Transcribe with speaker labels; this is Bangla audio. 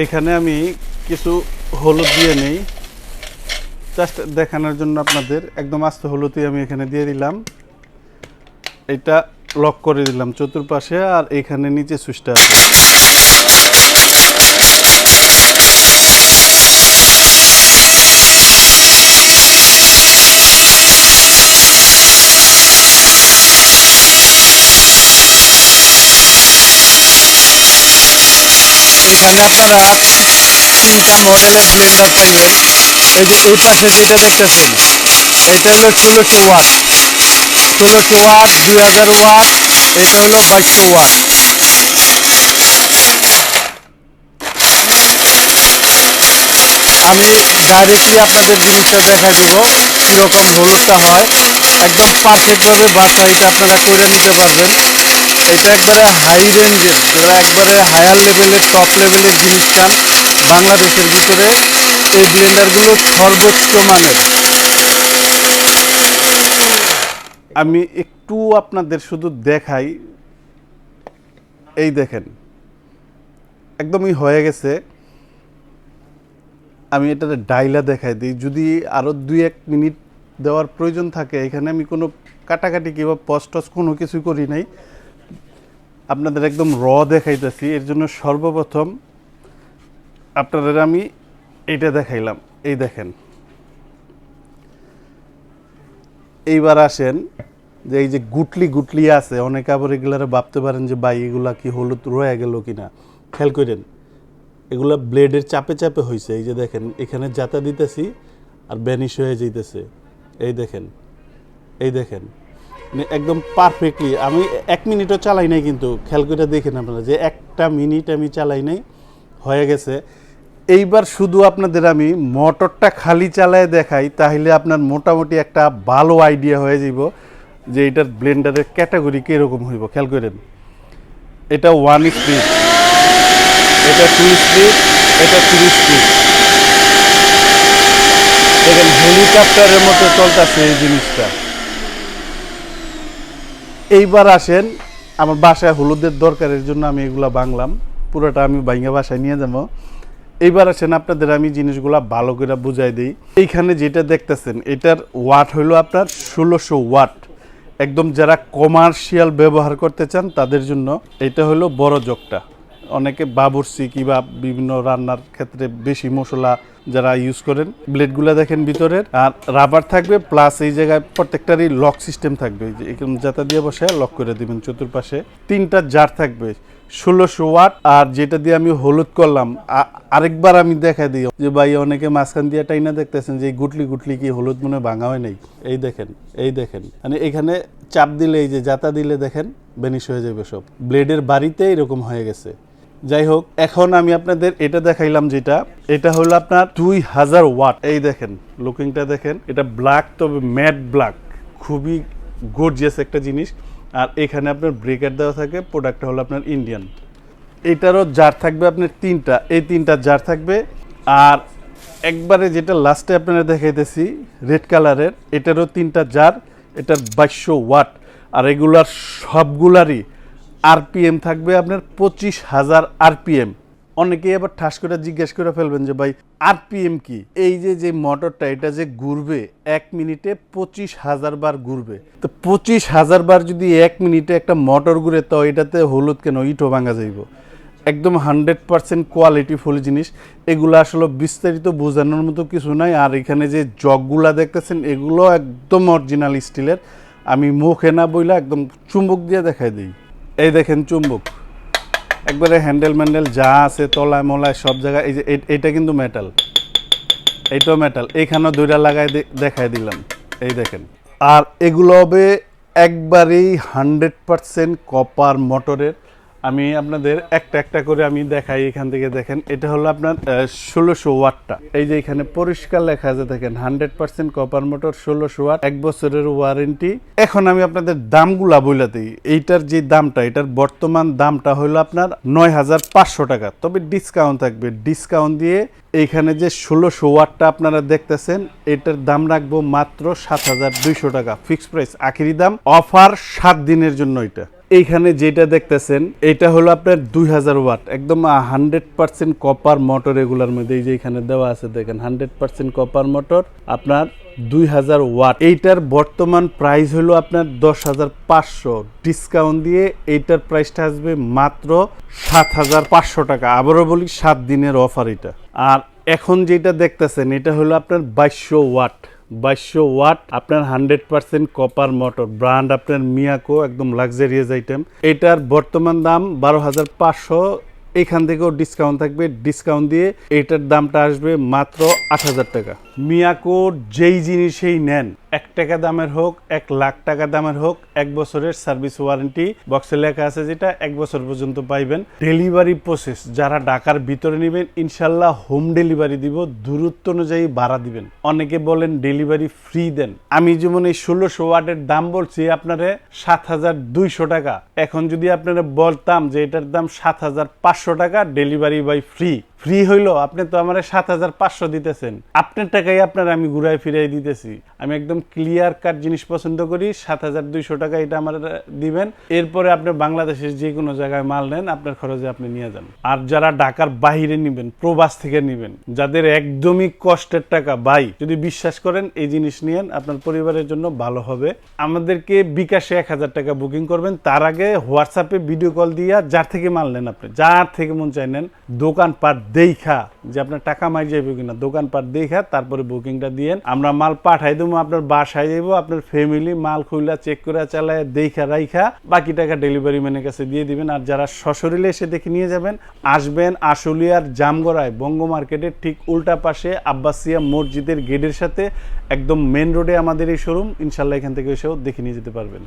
Speaker 1: এইখানে আমি কিছু হলুদ দিয়ে নেই। জাস্ট দেখানোর জন্য আপনাদের একদম আস্তে হলুদই আমি এখানে দিয়ে দিলাম। এটা লক করে দিলাম চতুর্পাশে আর এখানে নিচে সুইচটা আছে। এখানে আপনারা তিনটা মডেলের ব্লেন্ডার পাইবেন এই যে এই পাশে যেটা দেখতেছেন এটা হলো ষোলোশো ওয়াট ষোলোশো ওয়াট দুই হাজার ওয়াট এটা হলো বাইশশো ওয়াট আমি ডাইরেক্টলি আপনাদের জিনিসটা দেখা দিব কীরকম হলুদটা হয় একদম পারফেক্টভাবে বাসাইটা আপনারা করে নিতে পারবেন এটা একবারে হাই রেঞ্জের যারা একবারে হায়ার লেভেলের টপ লেভেলের জিনিস চান বাংলাদেশের ভিতরে, এই ব্লেন্ডারগুলো সর্বোচ্চ মানের। আমি একটু আপনাদের শুধু দেখাই। এই দেখেন, একদমই হয়ে গেছে। আমি এটাতে ডাইলা দেখাই দিই, যদি আরও দুই এক মিনিট দেওয়ার প্রয়োজন থাকে, এখানে আমি কোনো কাটাকাটি কিংবা পস্টস কোনো কিছু করি নাই। আপনাদের একদম র দেখাইতেছি, এর জন্য সর্বপ্রথম আপনাদের আমি এইটা দেখাইলাম। এই দেখেন। এইবার আসেন, যে এই যে গুটলি গুটলি আছে, অনেকে আবার এগুলারে ভাবতে পারেন যে, ভাই, এগুলা কি হলুদ রয়ে গেল কিনা? খেয়াল করেন, এগুলা ব্লেডের চাপে চাপে হয়েছে এই যে দেখেন, এখানে যাতা দিতেছি আর ব্যানিশ হয়ে যাইতেছে। এই দেখেন এই দেখেন। একদম পারফেক্টলি আমি এক মিনিটও চালাই নাই কিন্তু, খেয়াল করে দেখেন আপনারা যে একটা মিনিট আমি চালাই নাই, হয়ে গেছে। এইবার শুধু আপনাদের আমি মোটরটা খালি চালায় দেখাই, তাহলে আপনার মোটামুটি একটা ভালো আইডিয়া হয়ে যাব যে এটার ব্লেন্ডারের ক্যাটাগরি কীরকম হইব, খেয়াল করেন। এটা ওয়ান স্পিড এটা টু স্পিড এটা থ্রি স্পিড দেখেন হেলিকপ্টারের মতো চলতেছে এই জিনিসটা। এইবার আসেন, আমার বাসায় হলুদের দরকারের জন্য আমি এগুলা বাংলাম। পুরোটা আমি বাইঙ্গা বাসায় নিয়ে যাব। এইবার আসেন, আপনাদের আমি জিনিসগুলা ভালো করে বুঝাই দিই। এইখানে যেটা দেখতেছেন, এটার ওয়াট হলো আপনার ষোলোশো ওয়াট। একদম যারা কমার্শিয়াল ব্যবহার করতে চান, তাদের জন্য এটা হলো বড় জগটা। অনেকে বাবুরসি কিংবা বিভিন্ন রান্নার ক্ষেত্রে বেশি মশলা যারা ইউজ করেন ব্লেডগুলো দেখেন ভিতরের, আর রাবার থাকবে প্লাস এই জায়গায় প্রত্যেকটারই লক সিস্টেম থাকবে। এরকম যাতা দিয়ে বসে লক করে দিবেন চতুর্পাশে। তিনটা জার থাকবে, ষোলোশো ওয়াট আর যেটা দিয়ে আমি হলুদ করলাম আরেকবার আমি দেখা দিই। যে ভাই, অনেকে মাঝখান দিয়ে টাইনা দেখতেছেন যে গুটলি গুটলি কি হলুদ মনে ভাঙা হয় নাই? এই দেখেন এই দেখেন। মানে এখানে চাপ দিলে, এই যে জাতা দিলে দেখেন বেনিশ হয়ে যাবে সব। ব্লেডের বাড়িতে এরকম হয়ে গেছে। যাই হোক এখন আমি আপনাদের এটা দেখাইলাম যেটা, এটা হলো আপনার দুই হাজার ওয়াট। এই দেখেন লুকিংটা দেখেন, এটা ব্ল্যাক তবে ম্যাট ব্ল্যাক খুবই গর্জিয়াস একটা জিনিস। আর এখানে আপনার ব্রেকার দেওয়া থাকে প্রোডাক্টটা হলো আপনার ইন্ডিয়ান এটারও জার থাকবে আপনার তিনটা, এই তিনটা জার থাকবে। আর একবারে যেটা লাস্টে আপনারা দেখাইতেছি রেড কালারের এটারও তিনটা জার এটার বাইশশো ওয়াট। আর এগুলার সবগুলারই আরপিএম থাকবে আপনার পঁচিশ হাজার আরপিএম। অনেকেই আবার ঠাস করে জিজ্ঞেস করে ফেলবেন যে ভাই, আরপিএম কি? এই যে যে মোটরটা, এটা যে ঘুরবে, এক মিনিটে পঁচিশ হাজার বার ঘুরবে। তো পঁচিশ হাজার বার যদি এক মিনিটে একটা মোটর ঘুরে, তো এটাতে হলুদ কেন? ইটো ভাঙা যাইব। একদম হান্ড্রেড পার্সেন্ট কোয়ালিটিফুল জিনিস। এগুলো আসলে বিস্তারিত বোঝানোর মতো কিছু নাই। আর এখানে যে জগগুলা দেখতেছেন, এগুলো একদম অরিজিনাল স্টিলের আমি মুখে না বইলা একদম চুম্বক দিয়ে দেখাই দিই। এই দেখেন চুম্বক। একবারে হ্যান্ডেল ম্যান্ডেল যা আছে, তলায় মলায় সব জায়গায়, এই যে এটা কিন্তু মেটাল এইটাও মেটাল এইখানেও দুইটা লাগাই দেখাই দিলাম। এই দেখেন। আর এগুলো হবে একবারেই হান্ড্রেড পারসেন্ট কপার মোটরের আমি আপনাদের একটা একটা করে আমি দেখাই এখান থেকে দেখেন। এটা হলো আপনার ষোলোশো ওয়াটটা। এই যে এখানে পরিষ্কার লেখা আছে দেখেন, হান্ড্রেড পার্সেন্ট কপার মোটর ষোলোশো ওয়াট, এক বছরের ওয়ারেন্টি এখন আমি আপনাদের দামগুলা দিই। এইটার যে দামটা, এটার বর্তমান দামটা হলো আপনার নয় হাজার পাঁচশো টাকা। তবে ডিসকাউন্ট থাকবে। ডিসকাউন্ট দিয়ে এইখানে যে ষোলোশো ওয়াটটা আপনারা দেখতেছেন, এটার দাম রাখব মাত্র সাত হাজার দুইশো টাকা। ফিক্সড প্রাইস আখেরি দাম। অফার সাত দিনের জন্য এটা। এইখানে যেটা দেখতেছেন, এটা হলো আপনার দুই হাজার ওয়াট। একদম হান্ড্রেড পার্সেন্ট কপার মোটর এগুলার মধ্যে এই যে এখানে দেওয়া আছে দেখেন হান্ড্রেড পার্সেন্ট কপার মোটর আপনার দুই হাজার ওয়াট। এইটার বর্তমান প্রাইস হলো আপনার দশ হাজার পাঁচশো। ডিসকাউন্ট দিয়ে এইটার প্রাইসটা আসবে মাত্র সাত হাজার পাঁচশো টাকা। আবারও বলি, সাত দিনের অফার এটা। আর এখন যেটা দেখতেছেন, এটা হলো আপনার বাইশশো ওয়াট। বাইশশো ওয়াট, আপনার hundred percent copper motor brand আপনার মিয়াকো একদম লাক্সারিয়াস আইটেম এটার বর্তমান দাম বারো হাজার পাঁচশো, এখান থেকেও ডিসকাউন্ট থাকবে। ডিসকাউন্ট দিয়ে এটার দামটা আসবে মাত্র আট হাজার টাকা। মিয়াকোর যেই জিনিসেই নেন, এক টাকা দামের হোক, এক লাখ টাকা দামের হোক, এক বছরের সার্ভিস ওয়ারেন্টি বক্সে লেখা আছে যেটা এক বছর পর্যন্ত পাইবেন। ডেলিভারি প্রসেস, যারা ঢাকার ভিতরে নেবেন, ইনশাল্লাহ হোম ডেলিভারি দিব, দূরত্ব অনুযায়ী ভাড়া দিবেন। অনেকে বলেন ডেলিভারি ফ্রি দেন। আমি যেমন এই ষোলোশো ওয়াটের দাম বলছি, আপনারে সাত হাজার দুইশো টাকা। এখন যদি আপনারা বলতাম যে এটার দাম সাত হাজার পাঁচশো টাকা, ডেলিভারি বাই ফ্রি। ফ্রি হইল, আপনি তো আমার সাত হাজার পাঁচশো দিতেছেন। আপনার টাকাই আপনার আমি ঘুরাই ফিরাই দিতেছি। আমি একদম ক্লিয়ার কাট জিনিস পছন্দ করি, সাত হাজার দুইশো টাকা এটা আমার দিবেন। এরপরে আপনি বাংলাদেশের যে কোনো জায়গায় মাল নেন, আপনার খরচে আপনি নিয়ে যান। আর যারা ঢাকার বাহিরে নিবেন, প্রবাস থেকে নিবেন, যাদের একদমই কষ্টের টাকা বাই যদি বিশ্বাস করেন, এই জিনিস নিয়েন, আপনার পরিবারের জন্য ভালো হবে। আমাদেরকে বিকাশে এক হাজার টাকা বুকিং করবেন। তার আগে হোয়াটসঅ্যাপে ভিডিও কল দিয়া, যার থেকে মাল নেন আপনি, যার থেকে মন চাই নেন, দোকানপাট দেখা যে আপনার টাকা মাই যাইবে কিনা, দোকানপাট দেখা, তারপরে বুকিংটা দিয়েন। আমরা মাল পাঠাই দেবো, আপনার বাসায় যাইবো, আপনার ফ্যামিলি মাল খুইলা চেক করে চালায়, দেখা রাইখা, বাকি টাকা ডেলিভারি ম্যানের কাছে দিয়ে দিবেন। আর যারা সশরীরে এসে দেখে নিয়ে যাবেন, আসবেন আশুলিয়ার জামগড়ায়, বঙ্গ মার্কেটের ঠিক উল্টা পাশে আব্বাসিয়া মসজিদের গেটের সাথে, একদম মেন রোডে আমাদের এই শোরুম ইনশাল্লাহ এখান থেকে এসেও দেখে নিয়ে যেতে পারবেন।